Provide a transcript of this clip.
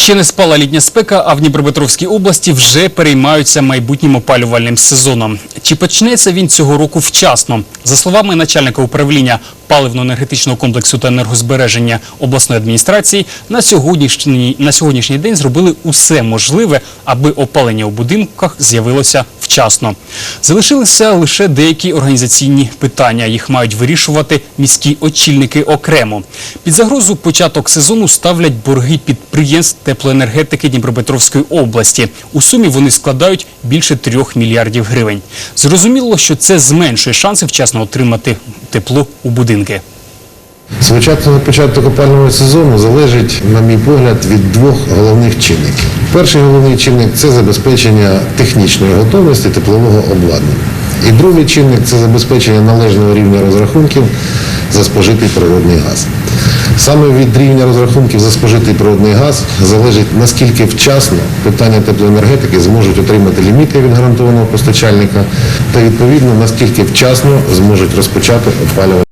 Ще не спала літня спека, а в Дніпропетровській області вже переймаються майбутнім опалювальним сезоном. Чи почнеться він цього року вчасно? За словами начальника управління паливно-енергетичного комплексу та енергозбереження обласної адміністрації, на сьогоднішній, на сьогоднішній день зробили усе можливе, аби опалення у будинках з'явилося вчасно. Залишилися лише деякі організаційні питання. Їх мають вирішувати міські очільники окремо. Під загрозу початок сезону ставлять борги підприємств теплоенергетики Дніпропетровської області. У сумі вони складають більше трьох мільярдів гривень. Зрозуміло, що це зменшує шанси вчасно отримати тепло у будинки. Своєчасний початок опалювального сезону залежить, на мій погляд, від двох головних чинників. Перший головний чинник це забезпечення технічної готовності теплового обладнання. І другий чинник це забезпечення належного рівня розрахунків за спожитий природний газ. Саме від рівня розрахунків за спожитий природний газ залежить наскільки вчасно питання теплоенергетики зможуть отримати ліміти від гарантованого постачальника та відповідно наскільки вчасно зможуть розпочати опалювання.